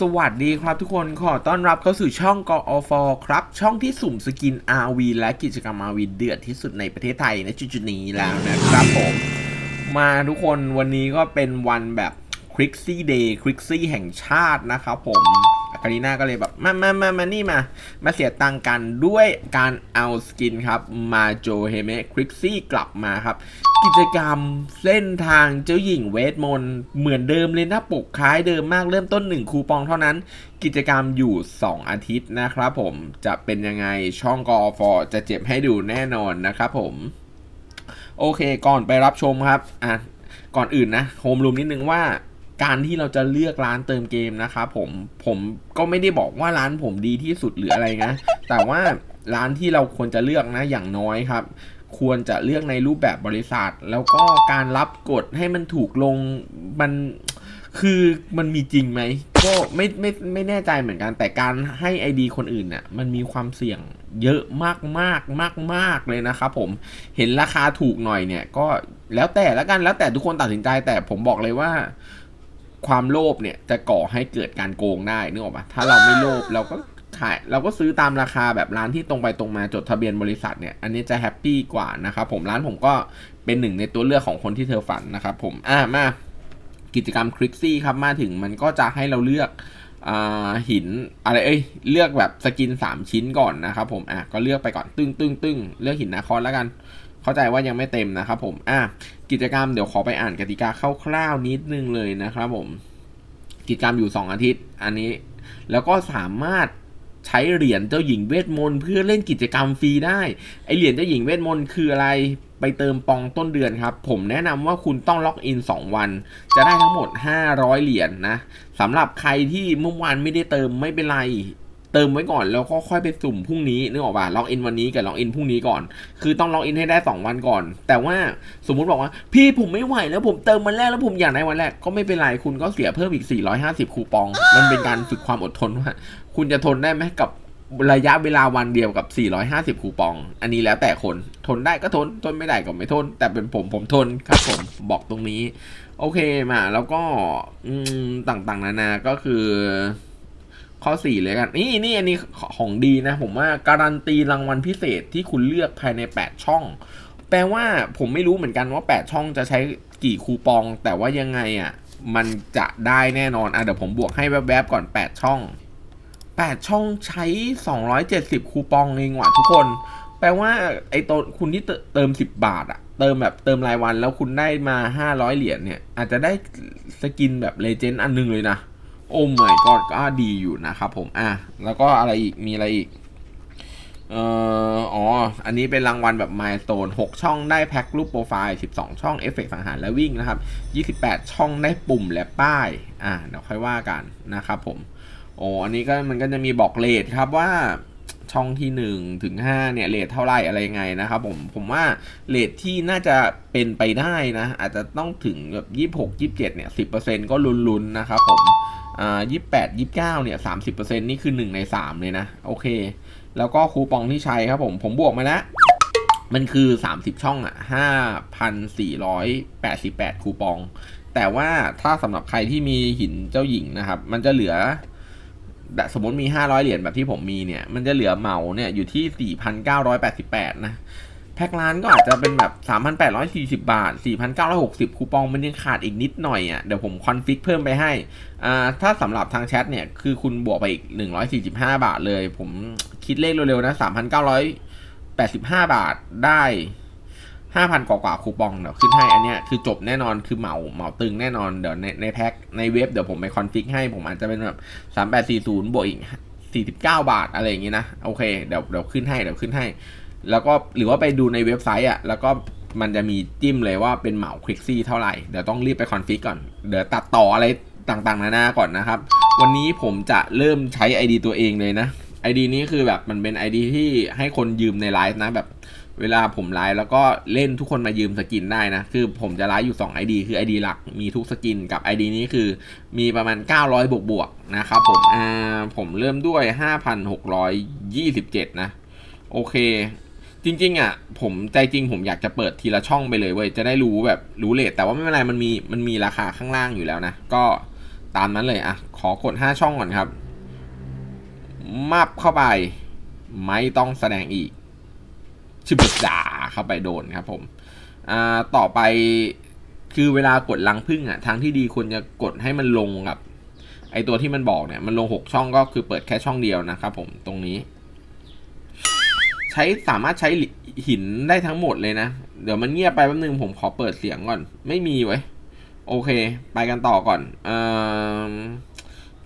สวัสดีครับทุกคนขอต้อนรับเข้าสู่ช่องกอฟครับ ช่องที่สุ่มสกิน RV และกิจกรรม RV เดือดที่สุดในประเทศไทยในจุดๆนี้แล้วนะครับผมมาทุกคนวันนี้ก็เป็นวันแบบคริกซี่เดย์คริกซี่แห่งชาตินะครับผม อาการีน่าก็เลยแบบมามามามานี่มา มาเสียตังค์กันด้วยการเอาสกินครับมาโจเฮเมคริกซี่กลับมาครับ กิจกรรมเส้นทางเจ้าหญิงเวทมนต์เหมือนเดิมเลยนะปกคล้ายเดิมมากเริ่มต้น 1 คูปองเท่านั้น กิจกรรมอยู่ 2 อาทิตย์นะครับผมจะเป็นยังไงช่องกอฟจะเจ็บให้ดูแน่นอนนะครับผม โอเคก่อนไปรับชมครับอะก่อนอื่นนะโฮมรูมนิดนึงว่า การที่เราจะเลือกร้านเติมเกมนะครับผมผมก็ไม่ได้บอกว่าร้านผมดีที่สุดหรืออะไรนะ แต่ว่าร้านที่เราควรจะเลือกนะอย่างน้อยครับ ควรจะเลือกในรูปแบบบริษัท แล้วก็การรับกฎให้มันถูกลงมันคือมันมีจริงไหมก็ไม่ไม่ไม่แน่ใจเหมือนกันแต่การให้ ID คนอื่นเนี่ยมันมีความเสี่ยงเยอะมากมากมากมากเลยนะครับผมเห็นราคาถูกหน่อยเนี่ยก็แล้วแต่ล้วกันแล้วแต่ทุกคนตัดสินใจแต่ผมบอกเลยว่า ความโลภเนี่ยจะก่อให้เกิดการโกงได้นึกออกปะถ้าเราไม่โลภเราก็ขายเราก็ซื้อตามราคาแบบร้านที่ตรงไปตรงมาจดทะเบียนบริษัทเนี่ยอันนี้จะแฮปปี้กว่านะครับผมร้านผมก็เป็นหนึ่งในตัวเลือกของคนที่เธอฝันนะครับผมอ่ามากิจกรรมคลิกซี่ครับมาถึงมันก็จะให้เราเลือกอ่าหินอะไรเอ้ยเลือกแบบสกิน 3 ชิ้นก่อนนะครับผมอะก็เลือกไปก่อนตึ้งตึ้งตึ้งเลือกหินนาคอนแล้วกัน เข้าใจว่ายังไม่เต็มนะครับผมอะกิจกรรมเดี๋ยวขอไปอ่านกติกาคร่าวๆนิดนึงเลยนะครับผม กิจกรรมอยู่ 2 อาทิตย์ อันนี้ แล้วก็สามารถใช้เหรียญเจ้าหญิงเวทมนต์เพื่อเล่นกิจกรรมฟรีได้ไอเหรียญเจ้าหญิงเวทมนต์คืออะไรไปเติมปองต้นเดือนครับ ผมแนะนำว่าคุณต้องล็อกอิน 2 วัน จะได้ทั้งหมด 500 เหรียญนะสำหรับใครที่เมื่อวานไม่ได้เติมไม่เป็นไร เติมไว้ก่อนแล้วก็ค่อยไปสุ่มพรุ่งนี้นึกออกป่ะล็อกอินวันนี้กับล็อกอินพรุ่งนี้ก่อน คือต้องล็อกอินให้ได้ 2 วันก่อน แต่ว่าสมมุติบอกว่า พี่ผมไม่ไหวแล้วผมเติมวันแรกแล้วผมอยากได้วันแรก ก็ไม่เป็นไรคุณก็เสียเพิ่มอีก 450 คูปอง มันเป็นการฝึกความอดทนว่าคุณจะทนได้ไหมกับระยะเวลาวันเดียวกับ 450 คูปอง อันนี้แล้วแต่คน ทนได้ก็ทน ทนไม่ได้ก็ไม่ทน แต่เป็นผมผมทนครับผม บอกตรงนี้ โอเคมา แล้วก็อืมต่างๆ นานา ก็คือ ข้อ 4 เลยกันนี่นี่อันนี้ของดีนะ ผมว่าการันตีรางวัลพิเศษที่คุณเลือกภายใน 8 ช่อง แปลว่าผมไม่รู้เหมือนกันว่า 8 ช่องจะใช้กี่คูปอง แต่ว่ายังไงอะมันจะได้แน่นอนอะเดี๋ยวผมบวกให้แวบๆก่อน 8 ช่อง 8 ช่องใช้ 270 คูปองเองว่ะทุกคน แปลว่าไอ้ตัวคุณที่เติม 10 บาทอะเติมแบบเติมรายวันแล้วคุณได้มา 500 เหรียญเนี่ย อาจจะได้สกินแบบเลเจนด์อันนึงเลยนะ โอ้ my god ก็ดีอยู่นะครับผมอะแล้วก็อะไรอีกมีอะไรอีกเอ่ออ๋อ อันนี้เป็นรางวัลแบบ milestone 6ช่องได้แพ็ครูปโปรไฟล์ 12 ช่องเอฟเฟกสังหารและวิ่งนะครับ 28 ช่องได้ปุ่มและป้าย อะเดี๋ยวค่อยว่ากันนะครับผม โอ้อันนี้ก็มันก็จะมีบอกเลทครับว่าช่องที่ 1 ถึง 5 เนี่ยเลทเท่าไหร่อะไรยังไงนะครับผม ผมว่าเลทที่น่าจะเป็นไปได้นะ อาจจะต้องถึงแบบ 26 27 เนี่ย 10%ก็ลุ้นๆนะครับผม อ่า28 29เก้าเนี่ย30%นี่คือ1ใน3เลยนะ โอเค แล้วก็คูปองที่ใช้ครับผม ผมบวกมาแล้ว มันคือ30ช่องอะ5,488คูปอง แต่ว่าถ้าสำหรับใครที่มีหินเจ้าหญิงนะครับ มันจะเหลือสมมติมี 500 เหรียญแบบที่ผมมีเนี่ย มันจะเหลือเหมาเนี่ยอยู่ที่ 4,988 นะ แพ็คร้านก็อาจจะเป็นแบบ 3,840 บาท 4,960 คูปองมันยังขาดอีกนิดหน่อยอะ เดี๋ยวผมคอนฟิกเพิ่มไปให้ อ่า ถ้าสำหรับทางแชทเนี่ย คือคุณบวกไปอีก 145 บาทเลย ผมคิดเลขเร็วๆนะ 3,985 บาทได้5,000กว่ากว่าคูปองเดี๋ยวขึ้นให้อันเนี้ยคือจบแน่นอนคือเหมาเหมาตึงแน่นอนเดี๋ยวในในแพ็คในเว็บเดี๋ยวผมไปคอนฟิกให้ผมอาจจะเป็นแบบ3840บวกอีก49บาทอะไรอย่างงี้นะ โอเคเดี๋ยวเดี๋ยวขึ้นให้เดี๋ยวขึ้นให้ แล้วก็หรือว่าไปดูในเว็บไซต์อะแล้วก็มันจะมีจิ้มเลยว่าเป็นเหมาคลิกซี่เท่าไหร่ เดี๋ยวต้องรีบไปคอนฟิกก่อน เดี๋ยวตัดต่ออะไรต่างๆ นานาก่อนนะครับ วันนี้ผมจะเริ่มใช้ ID ตัวเองเลยนะ ID นี้คือแบบมันเป็น ID ที่ให้คนยืมในไลฟ์นะแบบเวลาผมไลฟ์แล้วก็เล่นทุกคนมายืมสกินได้นะ คือผมจะไลฟ์อยู่ 2 ID คือ ID หลักมีทุกสกินกับ ID นี้คือมีประมาณ 900 บวกบวกๆนะครับผมอ่าผมเริ่มด้วย 5,627 นะ โอเค จริงๆอะผมใจจริงผมอยากจะเปิดทีละช่องไปเลยเว้ยจะได้รู้แบบรู้เลทแต่ว่าไม่เป็นไรมันมีมันมีราคาข้างล่างอยู่แล้วนะ ก็ตามนั้นเลยอะ ขอกด 5 ช่องก่อนครับมับเข้าไป ไม่ต้องแสดงอีก ชิบดาเข้าไปโดนครับผมอ่าต่อไปคือเวลากดลังพึ่งอะทางที่ดีควรจะกดให้มันลงกับไอตัวที่มันบอกเนี่ยมันลง 6 ช่องก็คือเปิดแค่ช่องเดียวนะครับผมตรงนี้ ใช้สามารถใช้หินได้ทั้งหมดเลยนะ เดี๋ยวมันเงียบไปแป๊บนึงผมขอเปิดเสียงก่อน ไม่มีไว้โอเค ไปกันต่อก่อนเอ่อ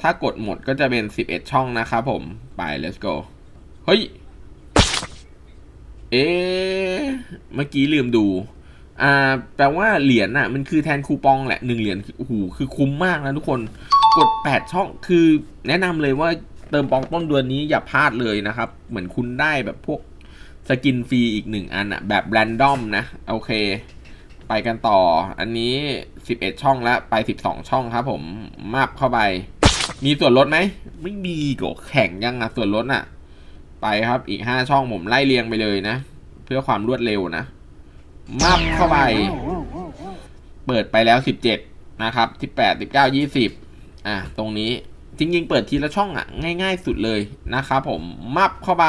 ถ้ากดหมดก็จะเป็น 11 ช่องนะครับผม ไป let's go เฮ้ย เอ๊ะเมื่อกี้ลืมดู อ่า แปลว่าเหรียญน่ะ มันคือแทนคูปองแหละหนึ่งเหรียญโอ้โหคือคุ้มมากนะทุกคน กด 8 ช่อง คือแนะนำเลยว่าเติมปองต้นเดือนนี้อย่าพลาดเลยนะครับ เหมือนคุณได้แบบพวก สกินฟรีอีกหนึ่งอันอะแบบแรนดอมนะ โอเค ไปกันต่อ อันนี้ 11 ช่องแล้วไป 12 ช่องครับผมมับเข้าไป มีส่วนลดไหม ไม่มีก็แข่งยังอะส่วนลดอะไปครับอีก 5 ช่องผมไล่เรียงไปเลยนะ เพื่อความรวดเร็วนะมับเข้าไป เปิดไปแล้ว 17 นะครับ 18 19 20 อะ ตรงนี้จริงๆ เปิดทีละช่องอะ ง่าย ๆ สุดเลยนะครับผมมับเข้าไป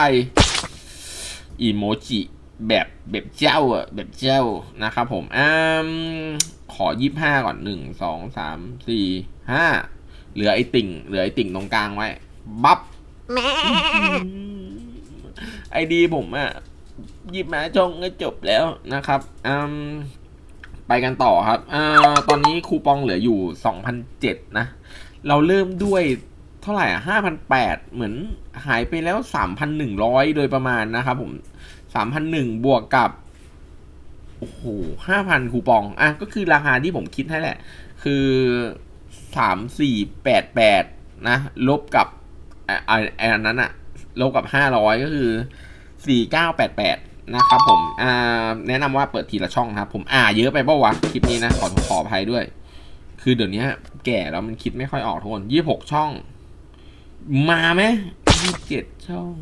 อีโมจิแบบแบบเจ้าอะแบบเจ้านะครับผมอ่าขอ25ก่อน1 2 3 4 5เหลือไอติ่ง เหลือไอติ่งตรงกลางไว้ บับไอดีผมอะหยิบมาช่องก็จบแล้วนะครับอืมไปกันต่อครับอ่าตอนนี้คูปองเหลืออยู่ 2,007นะ เราเริ่มด้วย เท่าไหร่อะ5,008เหมือนหายไปแล้ว3,100โดยประมาณนะครับผม3,001บวกกับ โอ้โห5,000คูปอง อะ ก็คือราคาที่ผมคิดให้แหละ คือ3488นะ ลบกับอะอะอันนั้นอะลบกับ500ก็คือ4988นะครับผม อ่า แนะนำว่าเปิดทีละช่องครับ ผมอ่าเยอะไปเปล่าวะ คลิปนี้นะ ขอขออภัยด้วย คือเดี๋ยวนี้แก่แล้วมันคิดไม่ค่อยออกทุกคนยี่หกช่อง มาไหมยี่เจ็ดช่อง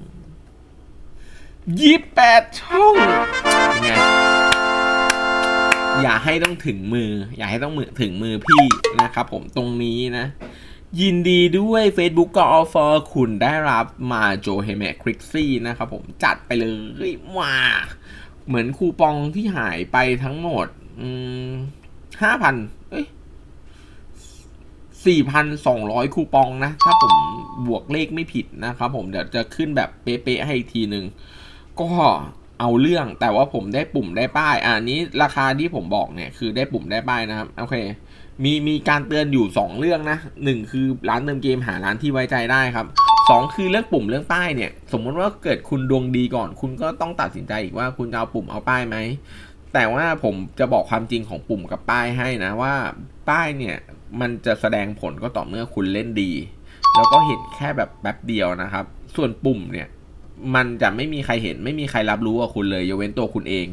ยี่แปดช่องไงอย่าให้ต้องถึงมือ อย่าให้ต้องมือถึงมือพี่นะครับผมตรงนี้นะ ยินดีด้วย Facebook ก็ออฟเฟอร์คุณได้รับมาโจเฮเมคริกซี่นะครับผมจัดไปเลยว้าเหมือนคูปองที่หายไปทั้งหมดห้าพัน เอ้ยสี่พันสองร้อยคูปองนะ ถ้าผมบวกเลขไม่ผิดนะครับผมเดี๋ยวจะขึ้นแบบเป๊ะๆให้อีกทีหนึ่งก็เอาเรื่องแต่ว่าผมได้ปุ่มได้ป้ายอันนี้ราคาที่ผมบอกเนี่ยคือได้ปุ่มได้ป้ายนะครับโอเค มีมีการเตือนอยู่ 2 เรื่องนะหนึ่งคือร้านเติมเกมหาร้านที่ไว้ใจได้ครับสองคือเรื่องปุ่มเรื่องป้ายเนี่ย สมมติว่าเกิดคุณดวงดีก่อน คุณก็ต้องตัดสินใจอีกว่าคุณจะเอาปุ่มเอาป้ายไหมแต่ว่าผมจะบอกความจริงของปุ่มกับป้ายให้นะว่าป้ายเนี่ย มันจะแสดงผลก็ต่อเมื่อคุณเล่นดี แล้วก็เห็นแค่แบบแป๊บเดียวนะครับ ส่วนปุ่มเนี่ยมันจะไม่มีใครเห็นไม่มีใครรับรู้กับคุณเลยยกเว้นตัวคุณเอง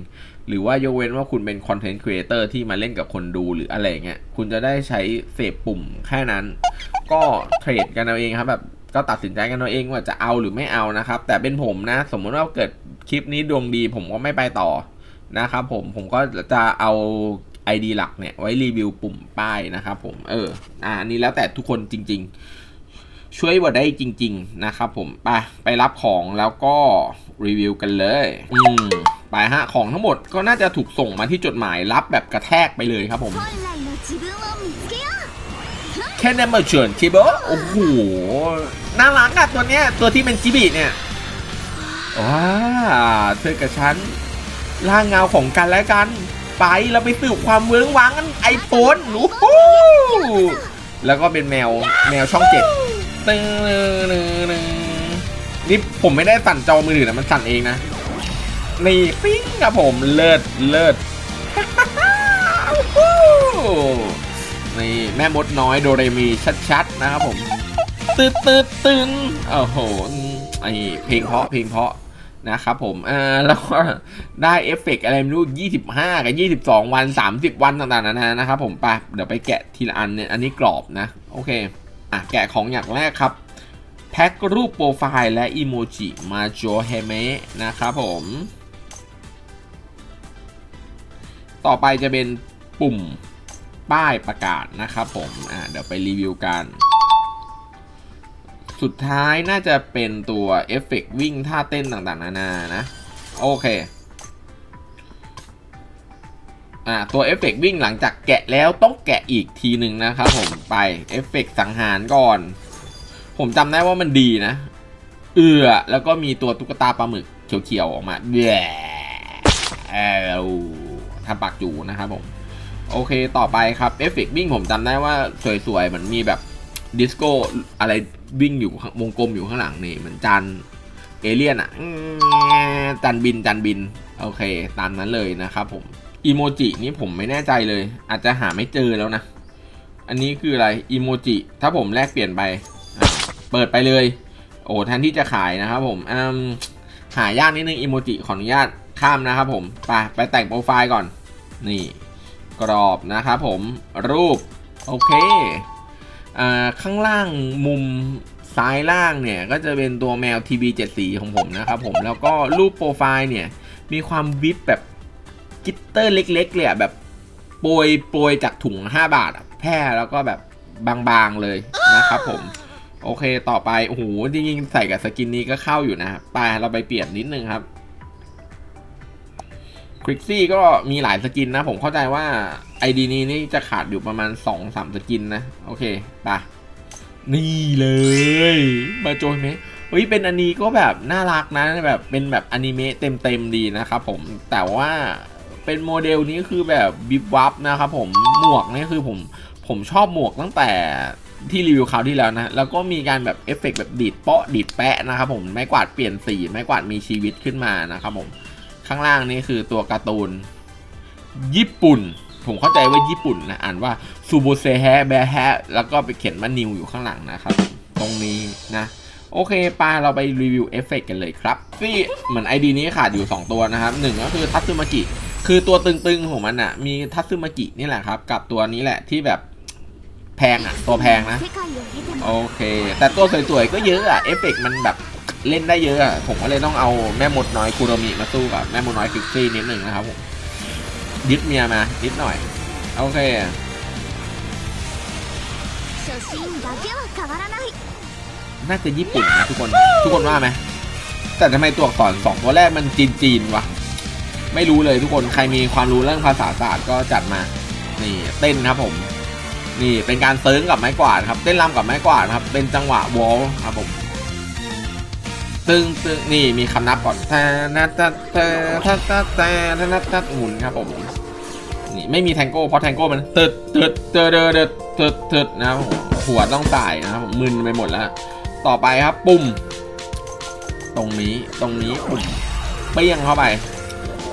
หรือว่ายกเว้นว่าคุณเป็นคอนเทนต์ครีเอเตอร์ที่มาเล่นกับคนดูหรืออะไรเงี้ยคุณจะได้ใช้เสพปุ่มแค่นั้น ก็เทรดกันเอาเองครับแบบก็ตัดสินใจกันเอาเองว่าจะเอาหรือไม่เอานะครับ แต่เป็นผมนะ สมมติว่าเกิดคลิปนี้ดวงดี ผมก็ไม่ไปต่อนะครับผมผมก็จะเอา ID หลักเนี่ยไว้รีวิวปุ่มป้ายนะครับผมเอออ่านี้แล้วแต่ทุกคนจริง ๆ ช่วยว่าได้จริง ๆ นะครับผมไปไปรับของแล้วก็รีวิวกันเลยอืมไปฮะของทั้งหมดก็น่าจะถูกส่งมาที่จดหมายรับแบบกระแทกไปเลยครับผมแค่เนมเบอร์เชิญจิเบโอ้โห น่ารักอะตัวเนี้ย ตัวที่เป็นจิบิเนี่ย ว้า เธอกับฉัน ร่างเงาของกันและกัน ไปเราไปสืบความเวิ้งว้างกันไอโฟนโอ้โหแล้วก็เป็นแมวแมวช่องเจ็ดตึ้งนี่ผมไม่ได้สั่นจอมือถือนะมันสั่นเองนะนี่ปิ้งครับผมเลิศเลิศนี่แม่มดน้อยโดเรมีชัดๆนะครับผมตืดตืดตึงโอ้โหไอเพลงเพราะเพลงเพราะ นะครับผมอ่าแล้วก็ได้เอฟเฟกต์อะไรไม่รู้25กับ22วัน30วันต่างๆนานานะครับผมไปเดี๋ยวไปแกะทีละอันเนี่ยอันนี้กรอบนะ โอเคอะแกะของอย่างแรกครับ แพ็กรูปโปรไฟล์และอีโมจิมาโจเฮเมะนะครับผม ต่อไปจะเป็นปุ่มป้ายประกาศนะครับผมอ่าเดี๋ยวไปรีวิวกัน สุดท้ายน่าจะเป็นตัวเอฟเฟกต์วิ่งท่าเต้นต่างๆ นานานะ โอเค อ่า ตัวเอฟเฟกต์วิ่งหลังจากแกะแล้วต้องแกะอีกทีหนึ่งนะครับผมไปเอฟเฟกต์สังหารก่อน ผมจำได้ว่ามันดีนะ เอือแล้วก็มีตัวตุ๊กตาปลาหมึกเขียวๆออกมาแย่เอวทำปากจูนะครับผม โอเคต่อไปครับเอฟเฟกต์วิ่งผมจำได้ว่าสวยๆเหมือนมีแบบ ดิสโก้อะไรวิ่งอยู่วงกลมอยู่ข้างหลังนี่เหมือนจานเอเลี่ยนอะจานบินจานบิน โอเค ตามนั้นเลยนะครับผมอีโมจินี่ผมไม่แน่ใจเลย อาจจะหาไม่เจอแล้วนะ อันนี้คืออะไรอีโมจิถ้าผมแลกเปลี่ยนไป เปิดไปเลย โอ้แทนที่จะขายนะครับผมหายากนิดนึงอีโมจิขออนุญาตข้ามนะครับผมไปไปแต่งโปรไฟล์ก่อน นี่ กรอบนะครับผมรูป โอเค ข้างล่างมุมซ้ายล่างเนี่ย ก็จะเป็นตัวแมว TB 7สีของผมนะครับผมแล้วก็รูปโปรไฟล์เนี่ย มีความวิบแบบกิตเตอร์เล็กๆเลยอะแบบโปรยโปรยจากถุง 5 บาทแพร่แล้วก็แบบบางๆเลยนะครับผม โอเคต่อไป โอ้โห จริงๆ ใส่กับสกินนี้ก็เข้าอยู่นะไปเราไปเปลี่ยนนิดนึงครับ คริกซี่ก็มีหลายสกินนะ ผมเข้าใจว่า ID นี้นี่จะขาดอยู่ประมาณ2-3สสกินนะ โอเคไปนี่เลยมาโจยไหมเฮ้ยเป็นอันนี้ก็แบบน่ารักนะแบบเป็นแบบอนิเมะเต็มๆดีนะครับผมแต่ว่าเป็นโมเดลนี้คือแบบบิบวับนะครับผมหมวกนี่คือผมผมชอบหมวกตั้งแต่ที่รีวิวคราวที่แล้วนะ แล้วก็มีการแบบเอฟเฟกต์แบบดีดเปาะดีดแปะนะครับผมไม้กวาดเปลี่ยนสีไม้กวาดมีชีวิตขึ้นมานะครับผม ข้างล่างนี้คือตัวการ์ตูน ญี่ปุ่น ผมเข้าใจว่าญี่ปุ่นนะอ่านว่าซูโบเซแฮแบแฮแล้วก็ไปเขียนว่านิวอยู่ข้างหลังนะครับ ตรงนี้นะ โอเคปาเราไปรีวิวเอฟเฟกกันเลยครับที่เหมือนไอดีนี้ขาดอยู่ 2 ตัวนะครับหนึ่งก็คือทัตซึมากิคือตัวตึงๆของมันอะ่ะ มีทัตซึมากินี่แหละครับ กับตัวนี้แหละที่แบบแพงอะ่ะ ตัวแพงนะ โอเค แต่ตัวสวยๆก็เยอะอะ่ะเอฟเฟกมันแบบ เล่นได้เยอะผมก็เลยต้องเอาแม่มดน้อยคูโรมิมาสู้กับแม่มดน้อยฟิกซี่นิดหนึ่งนะครับยึดเมียมานิดหน่อย โอเคน่าจะญี่ปุ่นนะทุกคนทุกคนว่าไหมแต่ทำไมตัวอักษรสองตัวแรกมันจีนจีนวะไม่รู้เลยทุกคนใครมีความรู้เรื่องภาษาศาสตร์ก็จัดมา นี่เต้นครับผม นี่เป็นการเซิร์งกับไม้กวาดครับ เต้นรำกับไม้กวาดครับ เป็นจังหวะวอลครับผม ตึงตึงนี่มีคำนับก่อนแทนัตตแททัตตะแททัตตะหมุนครับผม นี่ไม่มีแทงโก้เพราะแทงโก้มันตึดตึดเตดเดดเดดตึดตึดนะครับหัวต้องสายนะครับมึนไปหมดแล้ว ต่อไปครับปุ่ม ตรงนี้ตรงนี้ปุ่มเปี้ยงเข้าไป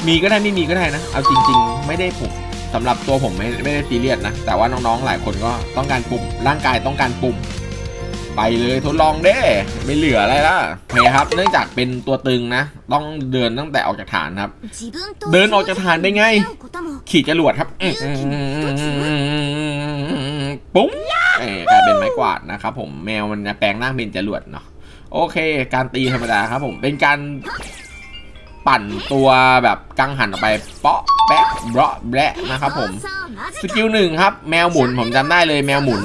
มีก็ได้ไม่มีก็ได้นะ เอาจริง ๆ ไม่ได้ผมสำหรับตัวผมไม่ไม่ได้ซีเรียสนะ แต่ว่าน้องๆหลายคนก็ต้องการปุ่ม ร่างกายต้องการปุ่ม ไปเลยทดลองเด้ ไม่เหลืออะไรล่ะโอเคครับ เนื่องจากเป็นตัวตึงนะ ต้องเดินตั้งแต่ออกจากฐานครับ เดินออกจากฐานได้ไง ขี่จรวดครับปุ๊งกลายเป็นไม้กวาดนะครับผมแมวมันแปลงหน้าเป็นจรวดเนาะโอเค การตีธรรมดาครับผมเป็นการปั่นตัวแบบกังหันออกไปเปาะแปะเบาะแบะนะครับผม สกิลหนึ่งครับ แมวหมุนผมจำได้เลยแมวหมุน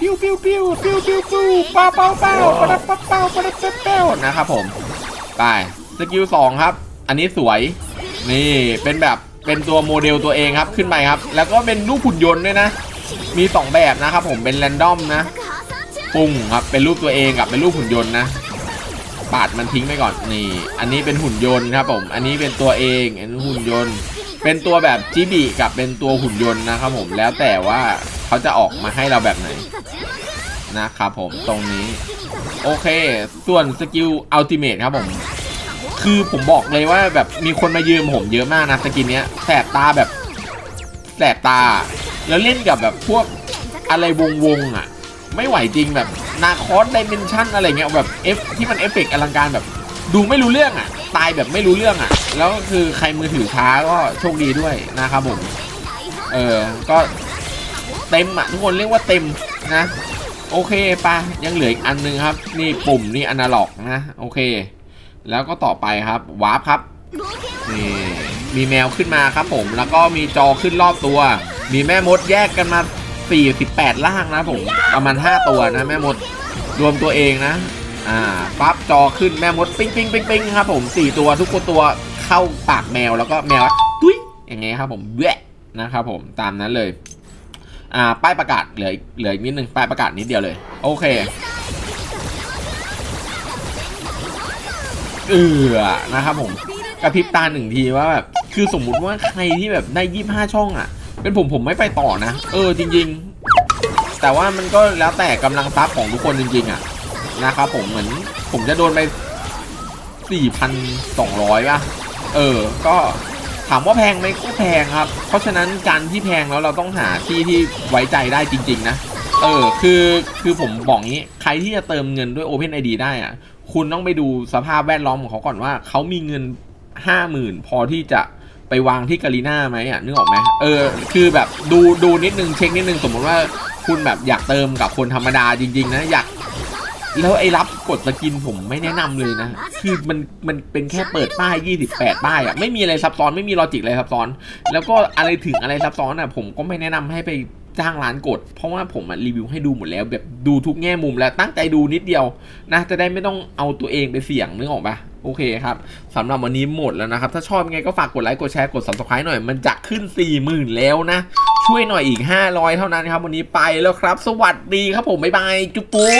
ปิ้วปิ้วปิ้วปิ้วปิ้วปิ้วป้าเป้าเป้าปะดับป้าเป้าปะดับเป้านะครับผมไปสกิลสองครับ อันนี้สวยนี่เป็นแบบเป็นตัวโมเดลตัวเองครับขึ้นไปครับ แล้วก็เป็นรูปหุ่นยนต์ด้วยนะ มี 2 แบบนะครับผมเป็นแรนดอมนะปุ่งครับเป็นรูปตัวเองกับเป็นรูปหุ่นยนต์นะปาดมันทิ้งไปก่อนนี่ อันนี้เป็นหุ่นยนต์ครับผม อันนี้เป็นตัวเองอันนี้หุ่นยนต์ เป็นตัวแบบจิบีกับเป็นตัวหุ่นยนต์นะครับผมแล้วแต่ว่าเขาจะออกมาให้เราแบบไหนนะครับผมตรงนี้ โอเค ส่วนสกิลอัลติเมทครับผม คือผมบอกเลยว่าแบบมีคนมายืมผมเยอะมากนะสกินเนี้ยแสบตาแบบแสบตา แล้วเล่นกับแบบพวกอะไรวงวงอะ ไม่ไหวจริงแบบนาคอสไดเมนชั่นอะไรเงี้ยแบบเอฟที่มันเอฟเฟกอลังการแบบ ดูไม่รู้เรื่องอะ ตายแบบไม่รู้เรื่องอะ แล้วคือใครมือถือช้าก็โชคดีด้วยนะครับผม เออ ก็เต็มอะทุกคนเรียกว่าเต็มนะ โอเคปะยังเหลืออีกอันนึงครับ นี่ปุ่มนี่อนาล็อกนะ โอเค แล้วก็ต่อไปครับวาร์ปครับนี่มีแมวขึ้นมาครับผม แล้วก็มีจอขึ้นรอบตัว มีแม่มดแยกกันมา 48 ล่างนะผม ประมาณ 5 ตัวนะแม่มดรวมตัวเองนะ อ่าปั๊บจอขึ้นแม่มดปิ้งปิ้งปิ้งปิ้งครับผม4ตัวทุกคนตัวเข้าปากแมวแล้วก็แมวตุ้ยอย่างเงี้ยครับผมแวะนะครับผมตามนั้นเลยอ่าป้ายประกาศเหลือเหลืออีกนิดนึงป้ายประกาศนิดเดียวเลย โอเคเออนะครับผมกระพริบตาหนึ่งทีว่าแบบคือสมมุติว่าใครที่แบบได้ยี่ห้าช่องอะ เป็นผมผมไม่ไปต่อนะ เออจริง ๆ แต่ว่ามันก็แล้วแต่กำลังทรัพย์ของทุกคนจริง ๆ อะ นะครับผมเหมือนผมจะโดนไป 4,200ป่ะ เออ ก็ถามว่าแพงไหมก็แพงครับ เพราะฉะนั้นการที่แพงแล้วเราต้องหาที่ที่ไว้ใจได้จริง ๆ นะ เออ คือคือผมบอกงี้ ใครที่จะเติมเงินด้วย Open ID ได้อะคุณต้องไปดูสภาพแวดล้อมของเขาก่อนว่า เขามีเงินห้าหมื่นพอที่จะไปวางที่กาลีน่าไหมอะนึกออกไหมเออ คือแบบดูดูนิดนึงเช็คนิดนึงสมมติว่าคุณแบบอยากเติมกับคนธรรมดาจริง ๆ นะ อยาก แล้วไอ้รับกดสกินผมไม่แนะนำเลยนะ คือมันมันเป็นแค่เปิดป้าย 28 ป้ายอะไม่มีอะไรซับซ้อนไม่มีลอจิกอะไรซับซ้อน แล้วก็อะไรถึงอะไรซับซ้อนอะผมก็ไม่แนะนำให้ไปจ้างร้านกด เพราะว่าผมรีวิวให้ดูหมดแล้ว แบบดูทุกแง่มุมแล้วตั้งใจดูนิดเดียวนะจะได้ไม่ต้องเอาตัวเองไปเสี่ยงนึกออกปะโอเคครับสำหรับวันนี้หมดแล้วนะครับ ถ้าชอบยังไงก็ฝากกดไลค์กดแชร์กด subscribe หน่อย มันจะขึ้น 40,000 แล้วนะ ช่วยหน่อยอีก 500 เท่านั้นครับ วันนี้ไปแล้วครับ สวัสดีครับผม บ๊ายบาย จุ๊บปุ๊